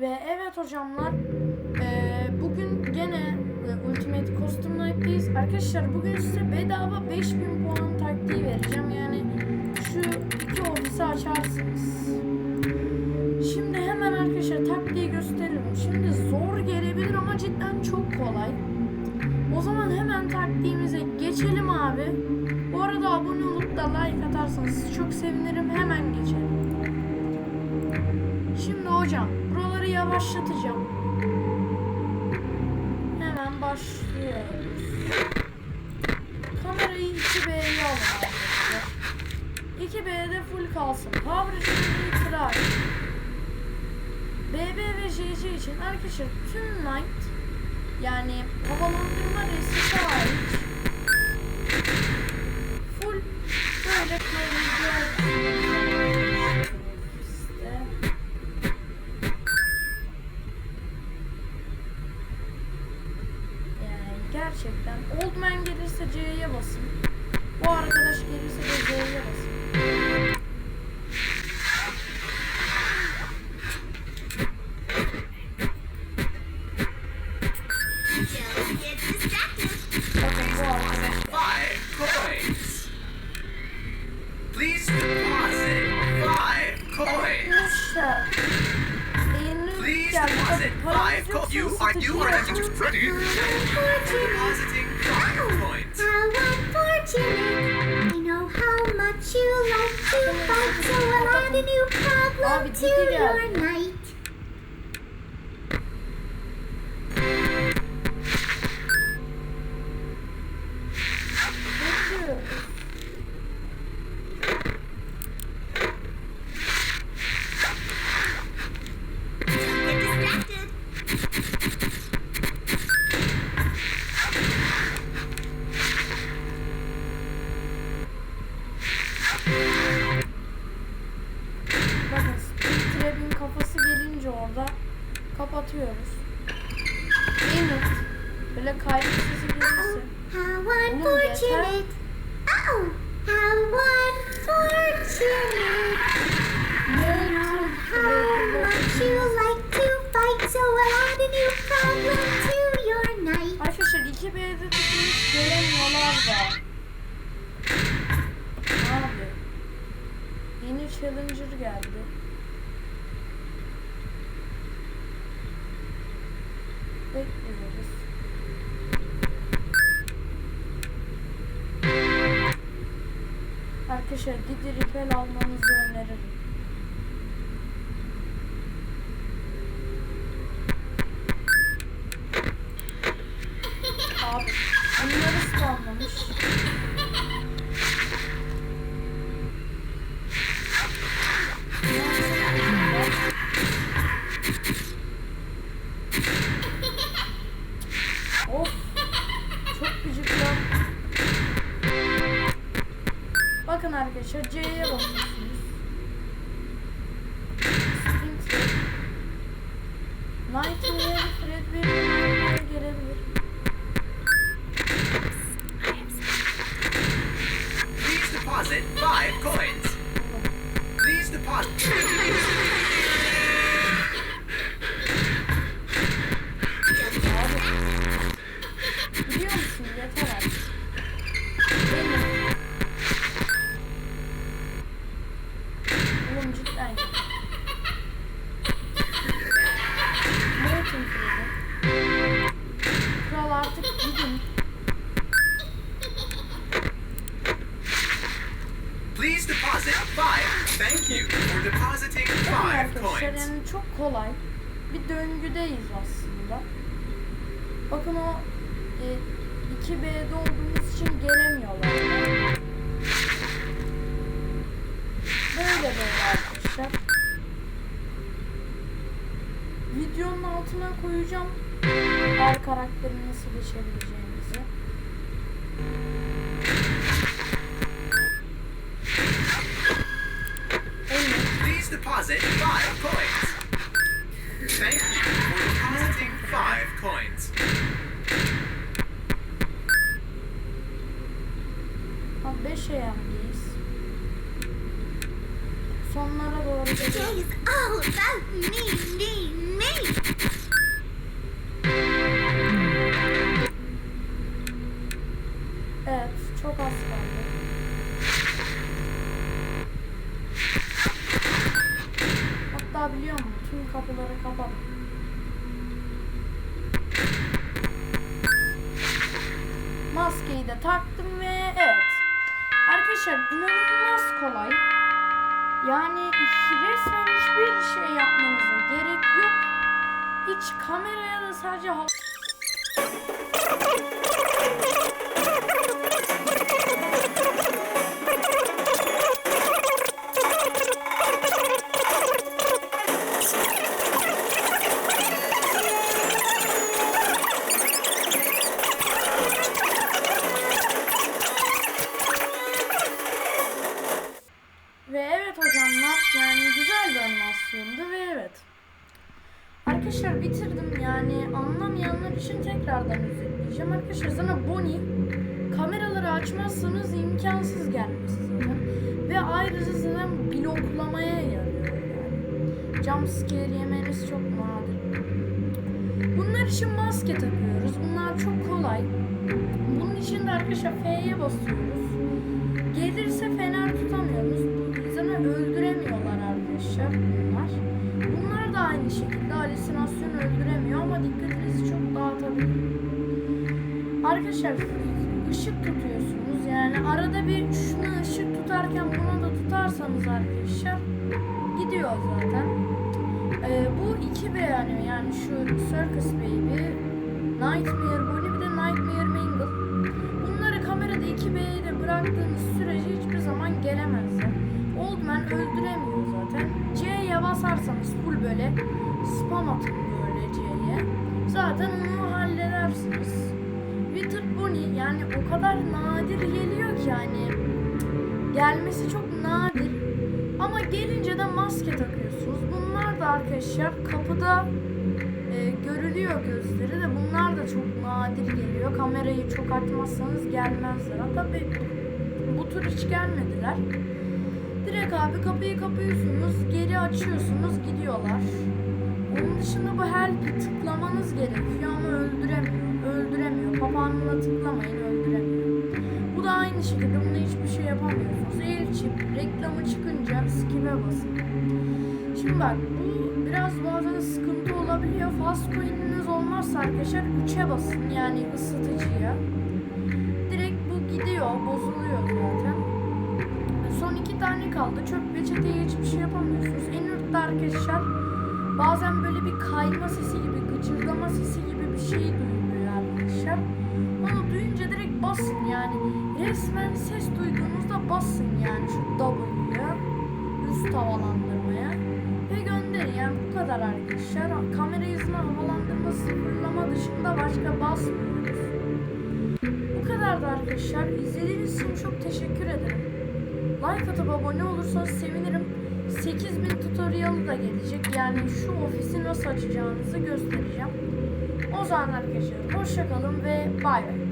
Ve evet hocamlar eee, bugün gene e, Ultimate Custom Night'teyiz. Arkadaşlar bugün size bedava 5000 puan taktiği vereceğim. Yani şu iki ofisi açarsınız. Şimdi hemen arkadaşlar taktiği gösteriyorum. Şimdi zor gelebilir ama cidden çok kolay. O zaman hemen taktiğimize geçelim abi. Bu arada abone olup da like atarsanız çok sevinirim. Hemen geçelim. Şimdi hocam buraları yavaşlatacağım. Hemen başlıyoruz. Kamerayı 2B'ye alın arkadaşlar. 2B'de full kalsın. Generators hariç. BB ve JJ için arkadaşlar tüm night yani havalandırma resisi hariç full böyle koyacağız. Gerçekten Old Man gelirse C'ye basın. Bu arkadaş gelirse de C'ye basın. Five paranız coins. You yoksa are you are satıcıya- ready. Depositing five coins. How unfortunate. I know how much you like to fight, so I'll add a new problem to your night. Bakın Spring Trap'in kafası gelince orada kapatıyoruz. Init. Böyle kayıt sesi gelirse. How unfortunate. Oh, how unfortunate. Know how much you like to fight, so I'll add a new problem to your night. Arkadaşlar 2B'de tutmuş göremiyorlar da. Abi. Yeni Challenger geldi. Bekliyoruz. Arkadaşlar Didi Ripel almanızı öneririm. Arkadaşlar C'ye basıyorsunuz. Sprint çok kolay. Bir döngüdeyiz aslında. Bakın o e, 2B'de olduğumuz için gelemiyorlar. Böyle böyle arkadaşlar. Videonun altına koyacağım her karakterin nasıl geçebileceğinizi. 5 ayağındayız. Sonlara doğru gidiyoruz. Evet, çok az kaldı. Hatta biliyor musun? Tüm kapıları kapat. Maskeyi de taktım ve evet. Arkadaşlar inanılmaz kolay. Yani resmen hiçbir şey yapmanıza gerek yok. Hiç kameraya da sadece Ve evet hocamlar yani güzel bir animasyondu ve evet. Arkadaşlar bitirdim yani anlamayanlar için tekrardan özetleyeceğim. Arkadaşlar sana Bonnie kameraları açmazsanız imkansız gelmesi zaten. Ve ayrıca zaten bloklamaya yarıyor yani. Jumpscare yemeniz çok nadir. Bunlar için maske takıyoruz. Bunlar çok kolay. Bunun için de arkadaşlar F'ye basıyoruz. Gelirse fener arkadaşlar bunlar. Bunlar da aynı şekilde halüsinasyon öldüremiyor ama dikkatinizi çok dağıtabilir. Arkadaşlar ışık tutuyorsunuz. Yani arada bir şunu ışık tutarken bunu da tutarsanız arkadaşlar gidiyor zaten. Ee, bu iki B yani yani şu Circus Baby, Nightmare Bonnie bir de Nightmare Mingle. Bunları kamerada 2B'ye de bıraktığınız sürece hiçbir zaman gelemezler. Oldman öldüremiyor zaten. C'ye basarsanız full böyle spam atın böyle C'ye. Zaten onu halledersiniz. Wither Bonnie yani o kadar nadir geliyor ki yani gelmesi çok nadir. Ama gelince de maske takıyorsunuz. Bunlar da arkadaşlar kapıda e, görülüyor gözleri de bunlar da çok nadir geliyor. Kamerayı çok açmazsanız gelmezler. Hatta bu tur hiç gelmediler. Direkt abi kapıyı kapıyorsunuz, geri açıyorsunuz, gidiyorlar. Onun dışında bu her tıklamanız gerekiyor ama öldüremiyor. Öldüremiyor. Papağanına tıklamayın öldüremiyor. Bu da aynı şekilde bunda hiçbir şey yapamıyorsunuz. El çip reklamı çıkınca skip'e basın. Şimdi bak bu biraz bazen sıkıntı olabiliyor. Fast coin'iniz olmazsa arkadaşlar 3'e basın yani ısıtıcıya. Direkt bu gidiyor, bozuluyor iki tane kaldı. Çöp peçeteye hiçbir şey yapamıyorsunuz. En ürtte arkadaşlar bazen böyle bir kayma sesi gibi, gıcırdama sesi gibi bir şey duyuluyor arkadaşlar. Onu duyunca direkt basın yani. Resmen ses duyduğunuzda basın yani şu W'ya. Üst havalandırmaya. Ve gönderin yani bu kadar arkadaşlar. Kamera hızını havalandırma sıfırlama dışında başka basmıyoruz. Bu kadardı arkadaşlar. İzlediğiniz için çok teşekkür ederim. Like atıp abone olursanız sevinirim. 8000 tutorial da gelecek. Yani şu ofisi nasıl açacağınızı göstereceğim. O zaman arkadaşlar hoşçakalın ve bay bay.